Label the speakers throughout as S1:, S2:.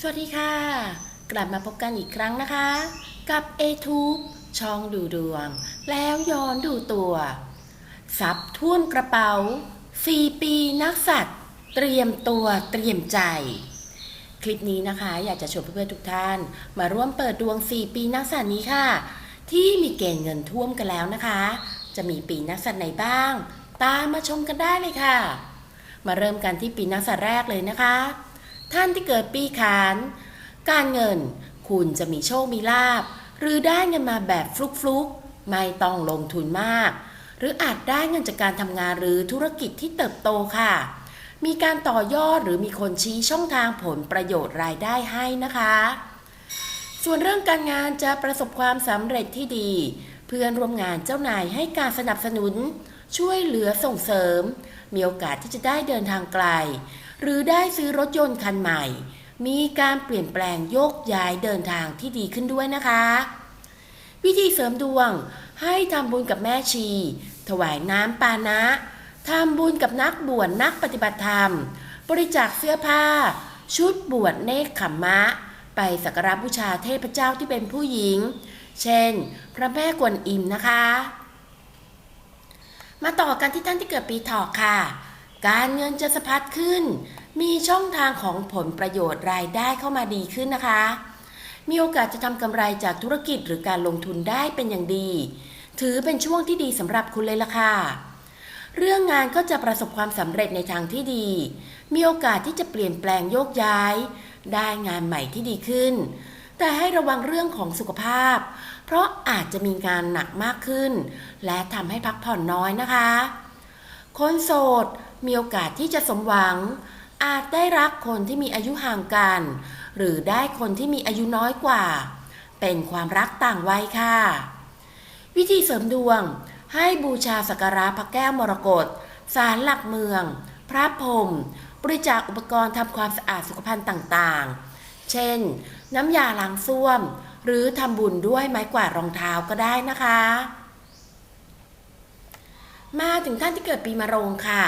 S1: สวัสดีค่ะ กลับมาพบกันอีกครั้งนะคะ กับ a t u b e ช่องดูดวง แล้วย้อนดูตัวซับท่วมกระเป๋า 4 ปีนักสัตว์ เตรียมตัวเตรียมใจ คลิปนี้นะคะ อยากจะชวนเพื่อนๆทุกท่าน มาร่วมเปิดดวง 4 ปีนักสัตว์นี้ค่ะ ที่มีเกณฑ์เงินท่วมกันแล้วนะคะ จะมีปีนักสัตว์ไหนบ้าง ตามมาชมกันได้เลยค่ะ มาเริ่มกันที่ปีนักสัตว์แรกเลยนะคะ ท่านที่เกิดปีขาน การเงินคุณจะมีโชคมีลาบ หรือได้เงินมาแบบฟลุกๆ ไม่ต้องลงทุนมาก หรืออาจได้เงินจากการทำงานหรือธุรกิจที่เติบโตค่ะ มีการต่อยอดหรือมีคนชี้ช่องทางผลประโยชน์รายได้ให้นะคะ ส่วนเรื่องการงานจะประสบความสำเร็จที่ดี เพื่อนร่วมงานเจ้านายให้การสนับสนุน ช่วยเหลือส่งเสริม มีโอกาสที่จะได้เดินทางไกล หรือได้ซื้อรถยนต์คันใหม่ มีการเปลี่ยนแปลงโยกย้ายเดินทางที่ดีขึ้นด้วยนะคะ วิธีเสริมดวง ให้ทำบุญกับแม่ชี ถวายน้ำปานะทำบุญกับนักบวชนักปฏิบัติธรรม บริจาคเสื้อผ้า ชุดบวชเนคขมมะ ไปสักการะบูชาเทพเจ้าที่เป็นผู้หญิง เช่น พระแม่กวนอิมนะคะ มาต่อกันที่ท่านที่เกิดปีเถาะค่ะ การเงินจะสะพัดขึ้น มีช่องทางของผลประโยชน์รายได้เข้ามาดีขึ้นนะคะ มีโอกาสจะทำกำไรจากธุรกิจหรือการลงทุนได้เป็นอย่างดี ถือเป็นช่วงที่ดีสำหรับคุณเลยล่ะค่ะ เรื่องงานก็จะประสบความสำเร็จในทางที่ดี มีโอกาสที่จะเปลี่ยนแปลงโยกย้าย ได้งานใหม่ที่ดีขึ้น แต่ให้ระวังเรื่องของสุขภาพ เพราะอาจจะมีงานหนักมากขึ้น และทำให้พักผ่อนน้อยนะคะ คนโสดมีโอกาสที่จะสมหวัง อาจได้รักคนที่มีอายุห่างกัน หรือได้คนที่มีอายุน้อยกว่า เป็นความรักต่างวัยค่ะ วิธีเสริมดวง ให้บูชาสักการะพระแก้วมรกตศาลหลักเมือง พระพรมบริจาคอุปกรณ์ทำความสะอาดสุขภัณฑ์ต่างๆ เช่น น้ำยาล้างส้วม หรือทำบุญด้วยไม้กวาดรองเท้าก็ได้นะคะ มาถึงท่านที่เกิดปีมะโรงค่ะ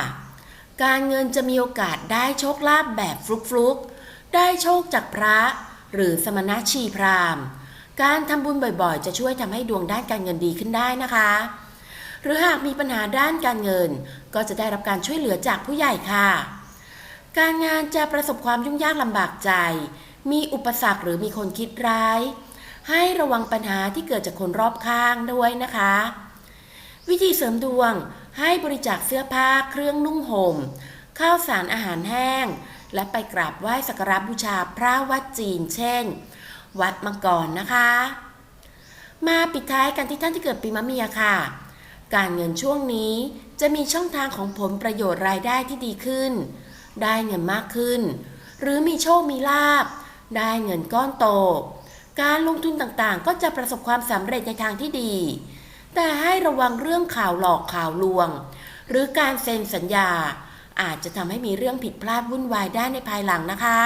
S1: การเงินจะมีโอกาสได้โชคลาภแบบฟลุกๆ ได้โชคจากพระ หรือสมณชีพราหมณ์ การทำบุญบ่อยๆ จะช่วยทำให้ดวงด้านการเงินดีขึ้นได้นะคะหรือหากมีปัญหาด้านการเงิน ก็จะได้รับการช่วยเหลือจากผู้ใหญ่ค่ะ การงานจะประสบความยุ่งยากลำบากใจ มีอุปสรรคหรือมีคนคิดร้าย ให้ระวังปัญหาที่เกิดจากคนรอบข้างด้วยนะคะ วิธีเสริมดวงให้บริจาคเสื้อผ้าเครื่องนุ่งห่มข้าวสารอาหารแห้ง และไปกราบไหว้สักการบูชาพระวัดจีน เช่น วัดมังกรนะคะ มาปิดท้ายกันที่ท่านที่เกิดปีมะเมียค่ะ การเงินช่วงนี้จะมีช่องทางของผลประโยชน์รายได้ที่ดีขึ้น ได้เงินมากขึ้น หรือมีโชคมีลาบ ได้เงินก้อนโต การลงทุนต่างๆ ก็จะประสบความสำเร็จในทางที่ดี แต่ให้ระวังเรื่องข่าวหลอกข่าวลวง หรือการเซ็นสัญญา อาจจะทำให้มีเรื่องผิดพลาดวุ่นวายได้ในภายหลังนะคะ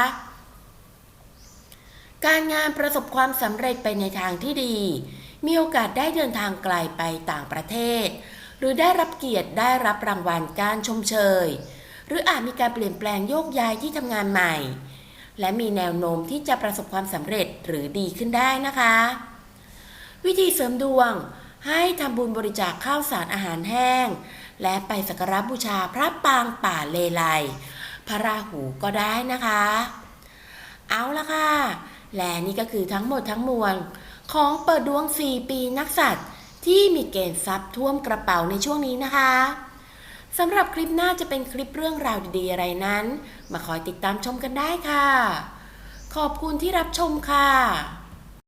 S1: การงานประสบความสำเร็จไปในทางที่ดี มีโอกาสได้เดินทางไกลไปต่างประเทศ หรือได้รับเกียรติได้รับรางวัลการชมเชย หรืออาจมีการเปลี่ยนแปลงโยกย้ายที่ทำงานใหม่ และมีแนวโน้มที่จะประสบความสำเร็จหรือดีขึ้นได้นะคะ วิธีเสริมดวง ให้ทำบุญบริจาคข้าวสารอาหารแห้ง และไปสักการะบูชาพระปางป่าเลไลพระราหูก็ได้นะคะ เอาละค่ะ และนี่ก็คือทั้งหมดทั้งมวลของเปิดดวง 4 ปีนักสัตว์ที่มีเกณฑ์ทรัพย์ท่วมกระเป๋าในช่วงนี้นะคะ สำหรับคลิปหน้าจะเป็นคลิปเรื่องราวดีๆอะไรนั้น มาคอยติดตามชมกันได้ค่ะ ขอบคุณที่รับชมค่ะ